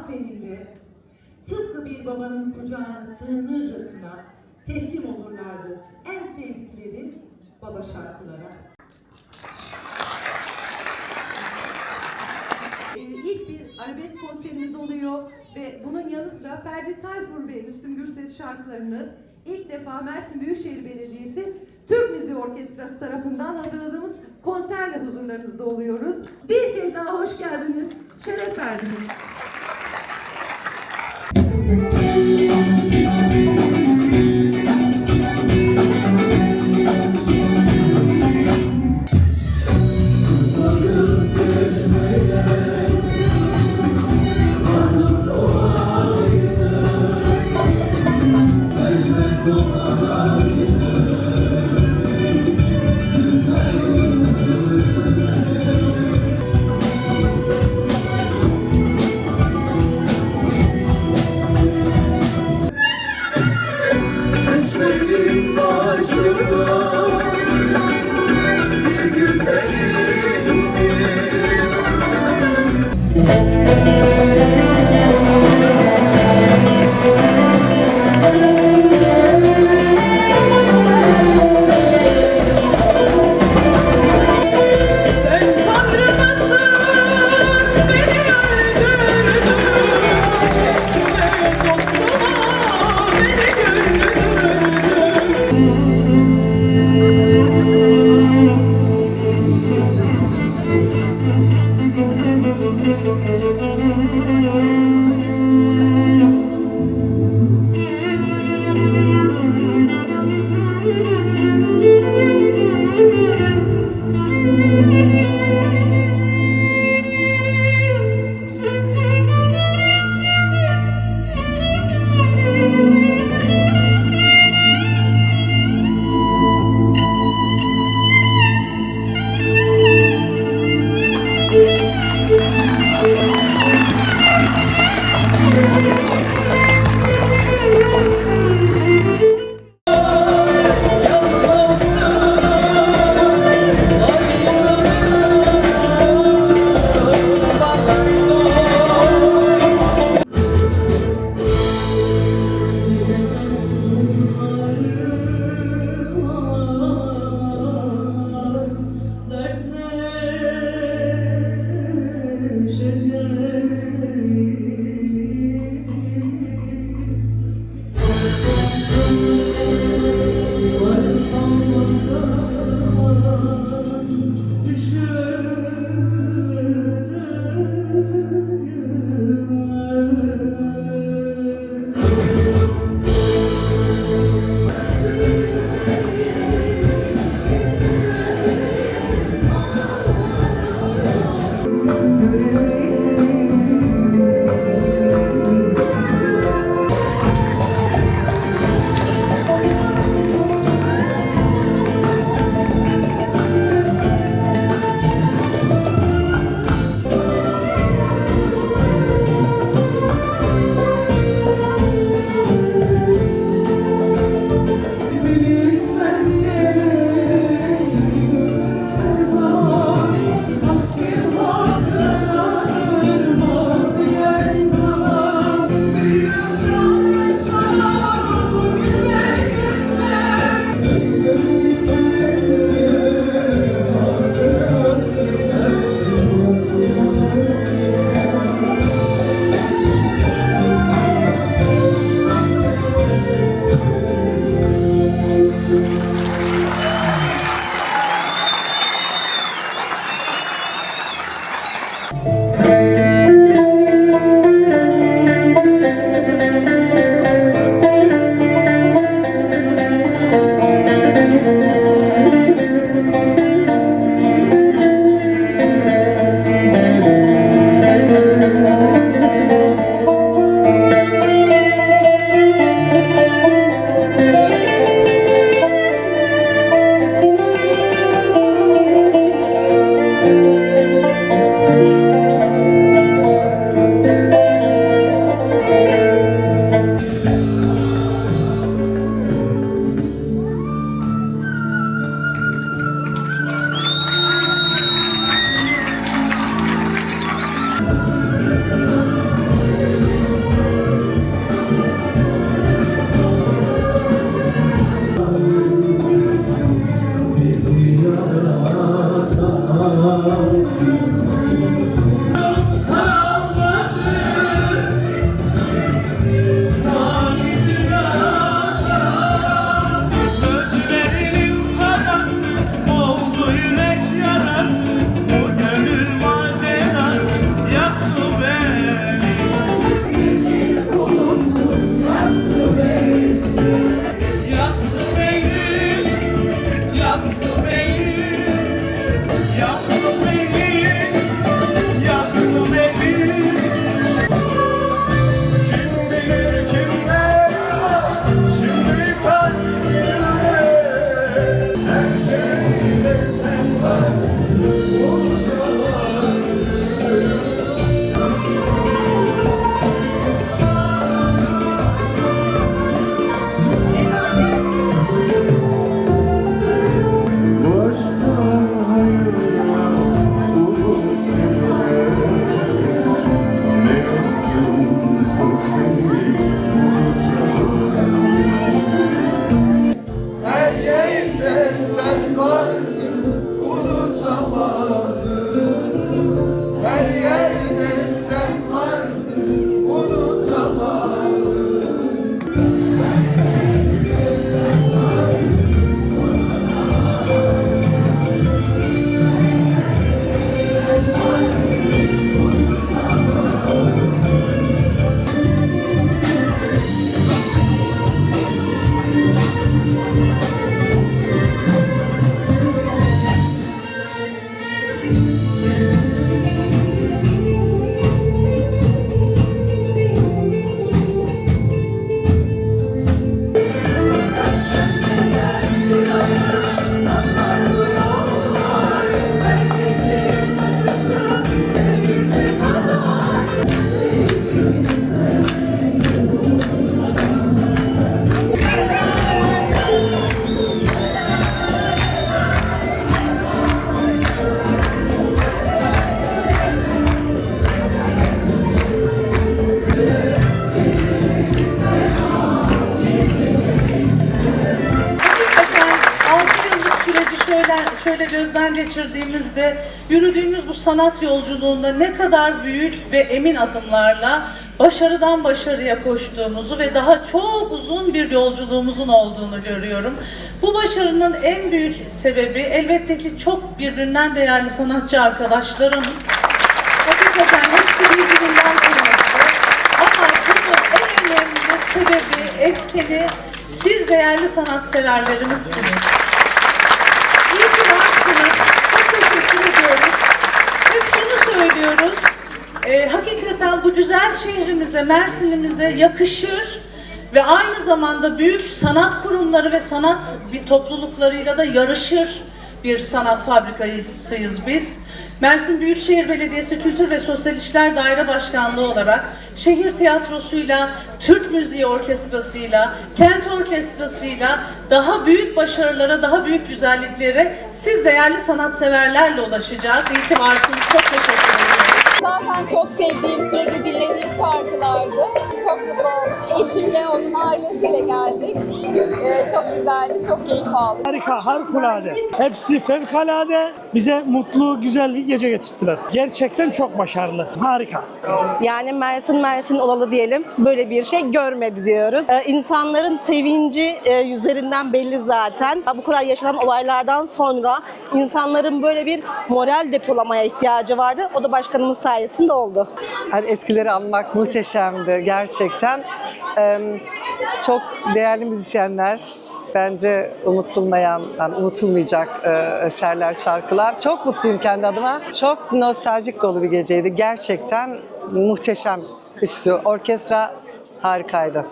Allah tıpkı bir babanın kucağına sığınırcasına teslim olurlardı en sevdikleri baba şarkılara. Ee, İlk bir arabesk konserimiz oluyor ve bunun yanı sıra Ferdi Tayfur ve Müslüm Gürses şarkılarını ilk defa Mersin Büyükşehir Belediyesi Türk Müziği Orkestrası tarafından hazırladığımız konserle huzurlarınızda oluyoruz. Bir kez daha hoş geldiniz, şeref verdiniz. Şöyle gözden geçirdiğimizde yürüdüğümüz bu sanat yolculuğunda ne kadar büyük ve emin adımlarla başarıdan başarıya koştuğumuzu ve daha çok uzun bir yolculuğumuzun olduğunu görüyorum. Bu başarının en büyük sebebi elbette ki çok birbirinden değerli sanatçı arkadaşlarım. Hakikaten hepsi birbirinden kıymetli. Ama bunun en önemli sebebi, etkeni siz değerli sanatseverlerimizsiniz. İyi ki varsınız. Çok teşekkür ediyoruz. Hep şunu söylüyoruz. e, hakikaten bu güzel şehrimize, Mersin'imize yakışır ve aynı zamanda büyük sanat kurumları ve sanat bir topluluklarıyla da yarışır bir sanat fabrikasıyız biz. Mersin Büyükşehir Belediyesi Kültür ve Sosyal İşler Daire Başkanlığı olarak şehir tiyatrosuyla, Türk Müziği Orkestrası'yla, Kent Orkestrası'yla daha büyük başarılara, daha büyük güzelliklere siz değerli sanatseverlerle ulaşacağız. İyi ki varsınız. Çok teşekkür ederim. Zaten çok sevdiğim, sürekli dinlediğim şarkılardı. Çok mutlu oldum. Eşimle, onun ailesiyle geldik. Ee, çok güzeldi, çok keyif aldık. Harika, harikulade. Hepsi fevkalade. Bize mutlu, güzel bir gece geçirdiler. Gerçekten çok başarılı. Harika. Yani Mersin Mersin olalı diyelim. Böyle bir şey görmedi diyoruz. Ee, insanların sevinci e, yüzlerinden belli zaten. Bu kadar yaşanan olaylardan sonra insanların böyle bir moral depolamaya ihtiyacı vardı. O da başkanımız sayesinde oldu. Hani eskileri anmak muhteşemdi gerçekten. Ee, çok değerli müzisyenler, bence unutulmayan, yani unutulmayacak e, eserler, şarkılar. Çok mutluyum kendi adıma. Çok nostaljik dolu bir geceydi. Gerçekten muhteşem üstü. Orkestra harikaydı.